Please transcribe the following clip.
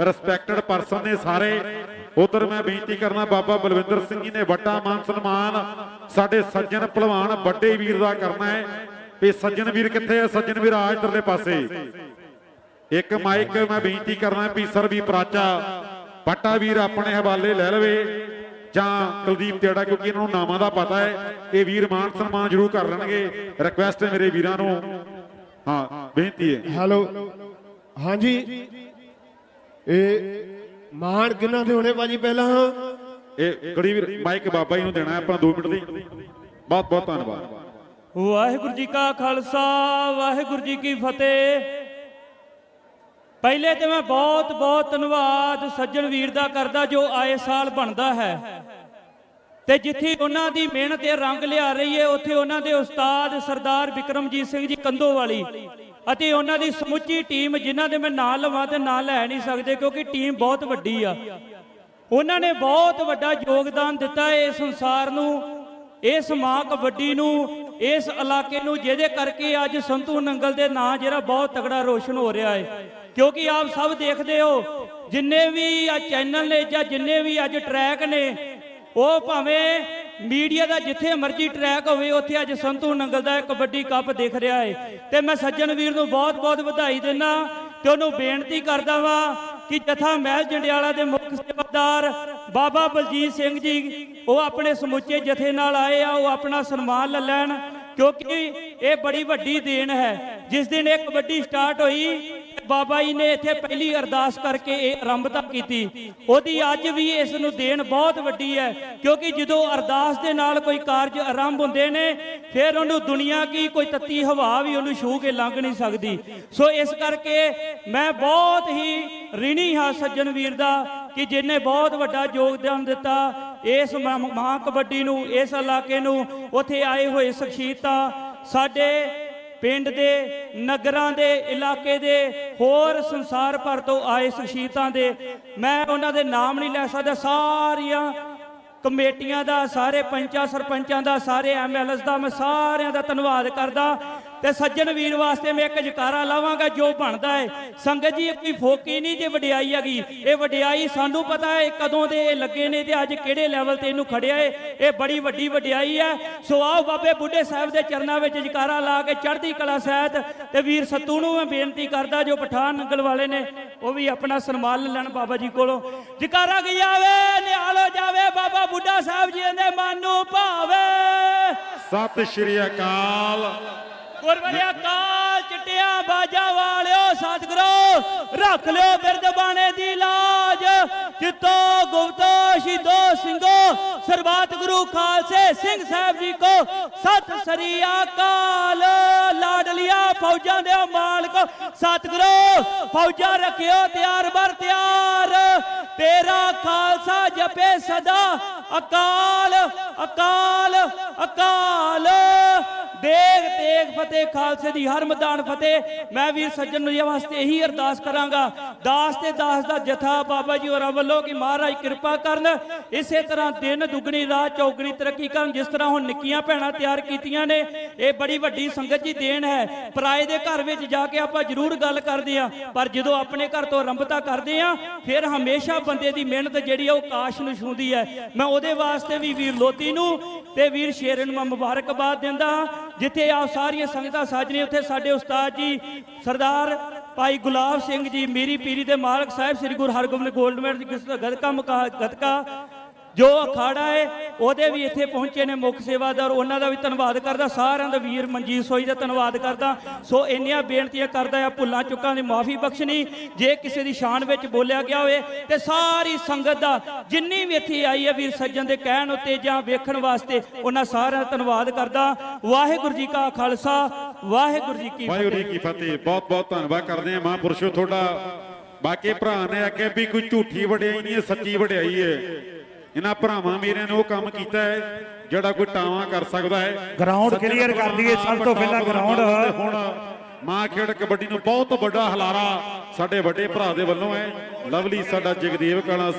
Respected person ਨੇ ਸਾਰੇ। ਉਧਰ ਮੈਂ ਬੇਨਤੀ ਕਰਨਾ, ਬਾਬਾ ਬਲਵਿੰਦਰ ਸਿੰਘ ਜੀ ਨੇ ਵੱਡਾ ਮਾਨ ਸਨਮਾਨ ਸਾਡੇ ਸੱਜਣ ਭਲਵਾਨ ਵੱਡੇ ਵੀਰ ਦਾ ਕਰਨਾ ਹੈ। ਵੀ ਸੱਜਣ ਵੀਰ ਕਿੱਥੇ ਹੈ ਸੱਜਣ ਵੀਰ ਆ ਇਧਰਲੇ ਪਾਸੇ। ਇੱਕ ਮਾਈਕ ਮੈਂ ਬੇਨਤੀ ਕਰਨਾ, ਵੀ ਸਰ ਵੀ ਪ੍ਰਾਚਾ ਪੱਟਾ ਵੀਰ ਆਪਣੇ ਹਵਾਲੇ ਲੈ ਲਵੇ। ਜਾਂ ਕੁਲਦੀਪ ਤੇੜਾ ਕਿਉਂਕਿ ਇਹਨਾਂ ਨੂੰ ਨਾਮਾਂ ਦਾ ਪਤਾ ਹੈ, ਇਹ ਵੀਰ ਮਾਨ ਸਨਮਾਨ ਜ਼ਰੂਰ ਕਰ ਲੈਣਗੇ। ਰਿਕੁਐਸਟ ਹੈ ਮੇਰੇ ਵੀਰਾਂ ਨੂੰ। ਹਾਂ, ਬੇਨਤੀ ਹੈ। ਹੈਲੋ ਹਾਂਜੀ। ਇਹ ਮਾਨ ਕਿੰਨਾ ਦੇ ਹੋਣੇ ਭਾਜੀ ਪਹਿਲਾਂ? ਇਹ ਕੜੀ ਵੀਰ ਮਾਈਕ ਬਾਬਾ ਜੀ ਨੂੰ ਦੇਣਾ ਹੈ ਆਪਣਾ 2 ਮਿੰਟ ਦੀ। ਬਹੁਤ ਬਹੁਤ ਧੰਨਵਾਦ। ਵਾਹਿਗੁਰੂ ਜੀ ਕਾ ਖਾਲਸਾ ਵਾਹਿਗੁਰੂ ਜੀ ਕੀ ਫਤਿਹ। ਪਹਿਲੇ ਤੇ ਮੈਂ ਬਹੁਤ ਬਹੁਤ ਧੰਨਵਾਦ ਸੱਜਣ ਵੀਰ ਦਾ ਕਰਦਾ ਜੋ ਆਏ ਸਾਲ ਬਣਦਾ ਹੈ। ਤੇ ਜਿੱਥੇ ਉਹਨਾਂ ਦੀ ਮਿਹਨਤ ਤੇ ਰੰਗ ਲਿਆ ਰਹੀ ਹੈ, ਉੱਥੇ ਉਹਨਾਂ ਦੇ ਉਸਤਾਦ ਸਰਦਾਰ ਵਿਕਰਮਜੀਤ ਸਿੰਘ ਜੀ ਕੰਦੋਵਾਲੀ ਅਤੇ ਉਹਨਾਂ ਦੀ ਸਮੁੱਚੀ ਟੀਮ ਜਿਨ੍ਹਾਂ ਦੇ ਮੈਂ ਨਾਂ ਲਵਾਂ ਤੇ ਨਾਂ ਲੈ ਨਹੀਂ ਸਕਦੇ ਕਿਉਂਕਿ ਟੀਮ ਬਹੁਤ ਵੱਡੀ ਆ। ਉਹਨਾਂ ਨੇ ਬਹੁਤ ਵੱਡਾ ਯੋਗਦਾਨ ਦਿੱਤਾ ਹੈ ਇਸ ਸੰਸਾਰ ਨੂੰ, ਇਸ ਮਾਂ ਕਬੱਡੀ ਨੂੰ, ਇਸ ਇਲਾਕੇ ਨੂੰ, ਜਿਹਦੇ ਕਰਕੇ ਅੱਜ ਸੰਤੂ ਨੰਗਲ ਦੇ ਨਾਂ ਜਿਹੜਾ ਬਹੁਤ ਤਗੜਾ ਰੋਸ਼ਨ ਹੋ ਰਿਹਾ ਹੈ। ਕਿਉਂਕਿ ਆਪ ਸਭ ਦੇਖਦੇ ਹੋ, ਜਿੰਨੇ ਵੀ ਆ ਚੈਨਲ ਨੇ ਜਾਂ ਜਿੰਨੇ ਵੀ ਅੱਜ ਟਰੈਕ ਨੇ ਉਹ ਭਾਵੇਂ ਮੀਡੀਆ ਦਾ ਜਿੱਥੇ ਮਰਜ਼ੀ ਟਰੈਕ ਹੋਵੇ, ਉੱਥੇ ਅੱਜ ਸੰਤੂ ਨੰਗਲ ਦਾ ਕਬੱਡੀ ਕੱਪ ਦਿਖ ਰਿਹਾ ਹੈ ਤੇ ਮੈਂ ਸੱਜਣ ਵੀਰ ਨੂੰ ਬਹੁਤ-ਬਹੁਤ ਵਧਾਈ ਦਿੰਦਾ ਤੇ ਉਹਨੂੰ ਬੇਨਤੀ ਕਰਦਾ ਵਾਂ ਕਿ ਜਥਾ ਮਹਿਲ ਜੰਡਿਆਲਾ ਦੇ ਮੁੱਖ ਸੇਵਾਦਾਰ ਬਾਬਾ ਬਲਜੀਤ ਸਿੰਘ ਜੀ, ਉਹ ਆਪਣੇ ਸਮੁੱਚੇ ਜਥੇ ਨਾਲ ਆਏ ਆ, ਉਹ ਆਪਣਾ ਸਨਮਾਨ ਲੈ, ਲੈਣ ਕਿਉਂਕਿ ਇਹ ਬੜੀ ਵੱਡੀ ਦੇਣ ਹੈ। ਜਿਸ ਦਿਨ ਇਹ ਕਬੱਡੀ ਸਟਾਰਟ ਹੋਈ ਬਾਬਾ ਜੀ ਨੇ ਇੱਥੇ ਪਹਿਲੀ ਅਰਦਾਸ ਕਰਕੇ ਇਹ ਆਰੰਭਤਾ ਕੀਤੀ। ਉਹਦੀ ਅੱਜ ਵੀ ਇਸ ਨੂੰ ਦੇਣ ਬਹੁਤ ਵੱਡੀ ਹੈ, ਕਿਉਂਕਿ ਜਦੋਂ ਅਰਦਾਸ ਦੇ ਨਾਲ ਕੋਈ ਕਾਰਜ ਆਰੰਭ ਹੁੰਦੇ ਨੇ, ਫਿਰ ਉਹਨੂੰ ਦੁਨੀਆ ਕੀ ਕੋਈ ਤੱਤੀ ਹਵਾ ਵੀ ਉਹਨੂੰ ਛੂ ਕੇ ਲੰਘ ਨਹੀਂ ਸਕਦੀ। ਸੋ ਇਸ ਕਰਕੇ ਮੈਂ ਬਹੁਤ ਹੀ ਰਿਣੀ ਹਾਂ ਸੱਜਣ ਵੀਰ ਦਾ, ਕਿ ਜਿਨੇ ਬਹੁਤ ਵੱਡਾ ਯੋਗਦਾਨ ਦਿੱਤਾ ਇਸ ਮ- ਮਹਾਂ ਕਬੱਡੀ ਨੂੰ, ਇਸ ਇਲਾਕੇ ਨੂੰ, ਉੱਥੇ ਆਏ ਹੋਏ ਸ਼ਖਸੀਅਤਾਂ, ਸਾਡੇ ਪਿੰਡ ਦੇ, ਨਗਰਾਂ ਦੇ, ਇਲਾਕੇ ਦੇ, ਹੋਰ ਸੰਸਾਰ ਭਰ ਤੋਂ ਆਏ ਸ਼ਖਸੀਅਤਾਂ ਦੇ, ਮੈਂ ਉਹਨਾਂ ਦੇ ਨਾਮ ਨਹੀਂ ਲੈ ਸਕਦਾ। ਸਾਰੀਆਂ ਕਮੇਟੀਆਂ ਦਾ, ਸਾਰੇ ਪੰਚਾਂ, ਸਰਪੰਚਾਂ ਦਾ, ਸਾਰੇ ਐਮਐਲਐਸ ਦਾ ਮੈਂ ਸਾਰਿਆਂ ਦਾ ਧੰਨਵਾਦ ਕਰਦਾ। ਤੇ ਸੱਜਣ ਵੀਰ ਵਾਸਤੇ ਮੈਂ ਇੱਕ ਜਕਾਰਾ ਲਾਵਾਂਗਾ, ਜੋ ਬਣਦਾ ਹੈ। ਸੰਗਤ ਜੀ ਕੋਈ ਫੋਕੀ ਨਹੀਂ ਜੇ ਵਡਿਆਈ ਹੈਗੀ। ਇਹ ਵਡਿਆਈ ਸਾਨੂੰ ਪਤਾ ਹੈ ਕਦੋਂ ਦੇ ਇਹ ਲੱਗੇ ਨੇ ਤੇ ਅੱਜ ਕਿਹੜੇ ਲੈਵਲ ਤੇ ਇਹਨੂੰ ਖੜਿਆ ਹੈ। ਇਹ ਬੜੀ ਵੱਡੀ ਵਡਿਆਈ ਹੈ। ਸੋ ਆਓ ਬਾਬੇ ਬੁੱਢੇ ਸਾਹਿਬ ਦੇ ਚਰਨਾਂ ਵਿੱਚ ਜਕਾਰਾ ਲਾ ਕੇ ਚੜ੍ਹਦੀ ਕਲਾ ਸਹਿਤ ਤੇ ਵੀਰ ਸੱਤੂ ਨੂੰ ਮੈਂ ਬੇਨਤੀ ਕਰਦਾ, ਜੋ ਪਠਾਨ ਨੰਗਲ ਵਾਲੇ ਨੇ, ਉਹ ਵੀ ਆਪਣਾ ਸਨਮਾਨ ਲੈਣ ਬਾਬਾ ਜੀ ਕੋਲੋਂ। ਜਕਾਰਾ ਗਿਆ ਵੇ ਨਿਹਾਲੋ ਜਾਵੇ ਬਾਬਾ ਬੁੱਢਾ ਸਾਹਿਬ ਜੀ ਦੇ ਮਨ ਨੂੰ ਭਾਵੇ। ਸਤਿ ਸ਼੍ਰੀ ਅਕਾਲ। ਗੁਰਵਰਿਆ ਕਾਲ ਚਿੱਟਿਆਂ ਬਾਜਾ ਵਾਲਿਓ ਸਤਿਗੁਰੂ, ਰੱਖ ਲਿਓ ਬਿਰਦ ਬਾਣੇ ਦੀ ਲਾਜ। ਚਿੱਤੋ ਗੁਪਤੋ, ਸ਼ਹੀਦੋ, ਸਿੰਘੋ, ਸਰਬੱਤ ਗੁਰੂ ਖਾਲਸੇ ਸਿੰਘ ਸਾਹਿਬ ਜੀ ਕੋ। ਸਤਿ ਸ੍ਰੀ ਅਕਾਲ। ਲਾਡਲੀਆ ਫੌਜਾਂ ਦੇ ਮਾਲਕ। ਸਤਿਗੁਰੂ, ਫੌਜਾਂ ਰੱਖਿਓ ਤਿਆਰ ਬਰ ਤਿਆਰ। ਤੇਰਾ ਖਾਲਸਾ ਜਪੇ ਸਦਾ। ਅਕਾਲ ਅਕਾਲ ਅਕਾਲ। ਦੇਗ ਤੇਗ ਫਤਿਹ ਖਾਲਸੇ ਦੀ ਹਰ ਮੈਦਾਨ ਫਤਿਹ। ਮੈਂ ਵੀਰ ਸੱਜਣ ਨੂੰ ਇਹ ਵਾਸਤੇ ਇਹੀ ਅਰਦਾਸ ਕਰਾਂਗਾ। ਦਾਸ ਤੇ ਦਾਸ ਦਾ ਜਥਾ ਬਾਬਾ ਜੀ ਹੋਰਾਂ ਵੱਲੋਂ ਕਿ ਮਹਾਰਾਜ ਕਿਰਪਾ ਕਰਨ। ਇਸੇ ਤਰ੍ਹਾਂ ਦਿਨ ਦੁੱਗਣੀ, ਰਾਤ ਚੌਗਣੀ ਤਰੱਕੀ ਕਰਨ, ਜਿਸ ਤਰ੍ਹਾਂ ਹੁਣ ਨਿੱਕੀਆਂ ਭੈਣਾਂ ਤਿਆਰ ਕੀਤੀਆਂ ਨੇ, ਇਹ ਬੜੀ ਵੱਡੀ ਸੰਗਤ ਜੀ ਦੇਣ ਹੈ। ਪਰਾਏ ਦੇ ਘਰ ਵਿੱਚ ਜਾ ਕੇ ਆਪਾਂ ਜ਼ਰੂਰ ਗੱਲ ਕਰਦੇ ਆ ਪਰ ਜਦੋਂ ਆਪਣੇ ਘਰ ਤੋਂ ਆਰੰਭਤਾ ਕਰਦੇ ਆ ਫਿਰ ਹਮੇਸ਼ਾ ਬੰਦੇ ਦੀ ਮਿਹਨਤ ਜਿਹੜੀ ਆ ਉਹ ਕਾਸ਼ ਨੂੰ ਛੂੰਦੀ ਹੈ। ਮੈਂ ਉਹਦੇ ਵਾਸਤੇ ਵੀ ਵੀਰ ਲੋਤੀ ਨੂੰ ਤੇ ਵੀਰ ਸ਼ੇਰਨ ਨੂੰ ਮੈਂ ਮੁਬਾਰਕਬਾਦ ਦਿੰਦਾ ਹਾਂ। ਜਿੱਥੇ ਆਪ ਸਾਰੀਆਂ ਸੰਗਤਾਂ ਸਾਜਣੇ ਉੱਥੇ ਸਾਡੇ ਉਸਤਾਦ ਜੀ ਸਰਦਾਰ ਭਾਈ ਗੁਲਾਬ ਸਿੰਘ ਜੀ, ਮੇਰੀ ਪੀਰੀ ਦੇ ਮਾਲਕ ਸਾਹਿਬ, ਸ੍ਰੀ ਗੁਰੂ ਹਰਗੋਬਿੰਦ ਗੋਲਡ ਮੈਡਲ ਦੀ ਕਿਸਮਤ ਗਤਕਾ ਗਤਕਾ ਜੋ ਅਖਾੜਾ ਹੈ ਉਹਦੇ ਵੀ ਇੱਥੇ ਪਹੁੰਚੇ ਨੇ ਮੁੱਖ ਸੇਵਾਦਾਰ। ਉਹਨਾਂ ਦਾ ਵੀ ਧੰਨਵਾਦ ਕਰਦਾ। ਸਾਰਿਆਂ ਦਾ ਵੀਰ ਮਨਜੀਤ ਸੋਈ ਦਾ ਧੰਨਵਾਦ ਕਰਦਾ। ਸੋ ਇੰਨੀਆਂ ਬੇਨਤੀਆਂ ਕਰਦਾ ਆ ਭੁੱਲਾਂ ਚੁੱਕਾਂ ਦੀ ਮਾਫੀ ਬਖਸ਼ਣੀ। ਜੇ ਕਿਸੇ ਦੀ ਸ਼ਾਨ ਵਿੱਚ ਬੋਲਿਆ ਗਿਆ ਹੋਵੇ ਤੇ ਸਾਰੀ ਸੰਗਤ ਦਾ ਜਿੰਨੀ ਵੀ ਇੱਥੇ ਆਈ ਹੈ ਵੀਰ ਸੱਜਣ ਦੇ ਕਹਿਣ ਉੱਤੇ ਜਾਂ ਵੇਖਣ ਵਾਸਤੇ ਉਹਨਾਂ ਸਾਰਿਆਂ ਦਾ ਧੰਨਵਾਦ ਕਰਦਾ। ਵਾਹਿਗੁਰੂ ਜੀ ਕਾ ਖਾਲਸਾ ਵਾਹਿਗੁਰੂ ਜੀ ਕੀ ਵਾਹਿਗੁਰੂ ਜੀ ਕੀ ਫਤਿਹ। ਬਹੁਤ ਬਹੁਤ ਧੰਨਵਾਦ ਕਰਦੇ ਹਾਂ ਮਹਾਂਪੁਰਸ਼ੋ। ਤੁਹਾਡਾ ਬਾਕੀ ਭਰਾ ਨੇ ਆਖਿਆ ਵੀ ਕੋਈ ਝੂਠੀ ਵਡਿਆਈ ਨਹੀਂ ਸੱਚੀ ਵਡਿਆਈ ਹੈ। ਇਹਨਾਂ ਭਰਾਵਾਂ ਮੇਰਿਆਂ ਨੇ ਉਹ ਕੰਮ ਕੀਤਾ ਹੈ ਜਿਹੜਾ ਕੋਈ ਟਾਵਾਂ ਕਰ ਸਕਦਾ ਹੈ। ਗਰਾਊਂਡ ਕਲੀਅਰ ਕਰ ਦਈਏ ਸਭ ਤੋਂ ਪਹਿਲਾਂ ਗਰਾਊਂਡ ਹੁਣ ਮਾਂ ਖੇਡ ਕਬੱਡੀ ਨੂੰ ਬਹੁਤ ਵੱਡਾ ਹਲਾਰਾ ਸਾਡੇ ਵੱਡੇ ਭਰਾ ਦੇ ਵੱਲੋਂ ਹੈ। ਲਵਲੀ ਸਾਡਾ ਜਗਦੇਵ ਕਾਲਾ